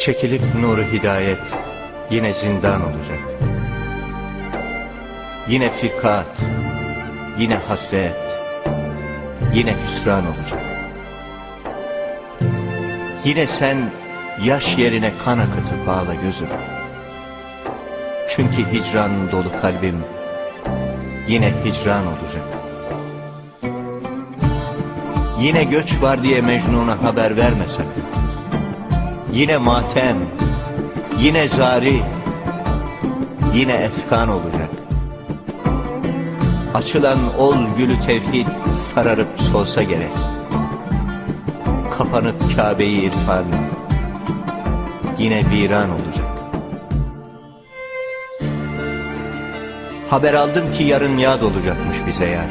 Çekilip nuru hidayet yine zindan olacak. Yine firkat, yine hasret, yine hüsran olacak. Yine sen yaş yerine kan akıtıp bağla gözüm. Çünkü hicran dolu kalbim yine hicran olacak. Yine göç var diye Mecnun'a haber verme sakın. Yine matem, yine zari, yine efkan olacak. Açılan ol gülü tevhid sararıp solsa gerek. Kapanıp Kabe'yi irfan, yine viran olacak. Haber aldım ki yarın yad olacakmış bize yar.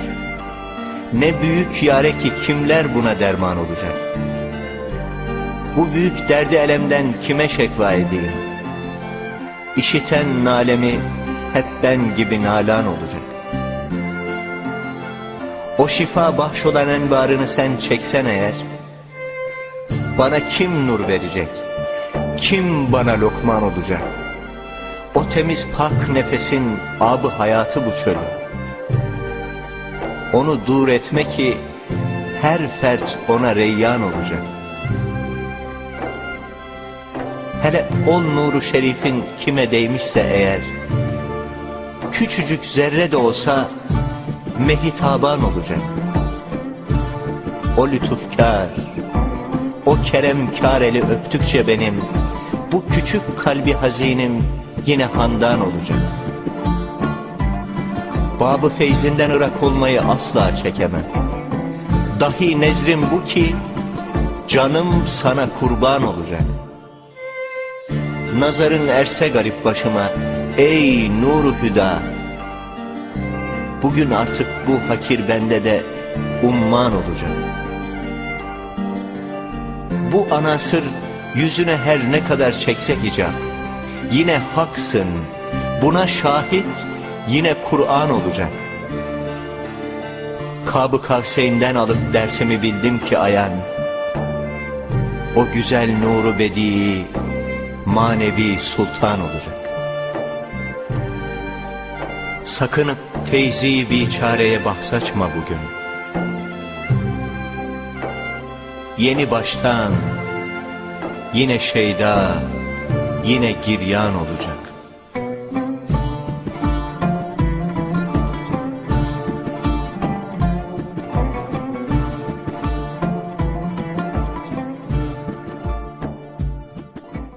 Ne büyük yare ki kimler buna derman olacak. Bu büyük derdi elemden kime şekva edeyim? İşiten nalemi hep ben gibi nalan olacak. O şifa bahşolan envarını sen çeksen eğer, bana kim nur verecek? Kim bana lokman olacak? O temiz pak nefesin abı hayatı bu çölü. Onu dur etme ki her fert ona reyyan olacak. Hele ol nuru şerifin kime değmişse eğer, küçücük zerre de olsa mehitaban olacak. O lütufkar, o keremkar eli öptükçe benim, bu küçük kalbi hazinim yine handan olacak. Babı feyzinden ırak olmayı asla çekemem. Dahi nezrim bu ki, canım sana kurban olacak. Nazarın erse garip başıma, ey nuru hüda. Bugün artık bu hakir bende de umman olacak. Bu anasır yüzüne her ne kadar çekse hicap, yine haksın, buna şahit yine Kur'an olacak. Kab-ı Kavseyn'den alıp dersimi bildim ki ayan, o güzel nuru bedi, manevi sultan olacak. Sakınıp feyzi biçareye bahsaçma bugün. Yeni baştan, yine şeyda, yine giryan olacak.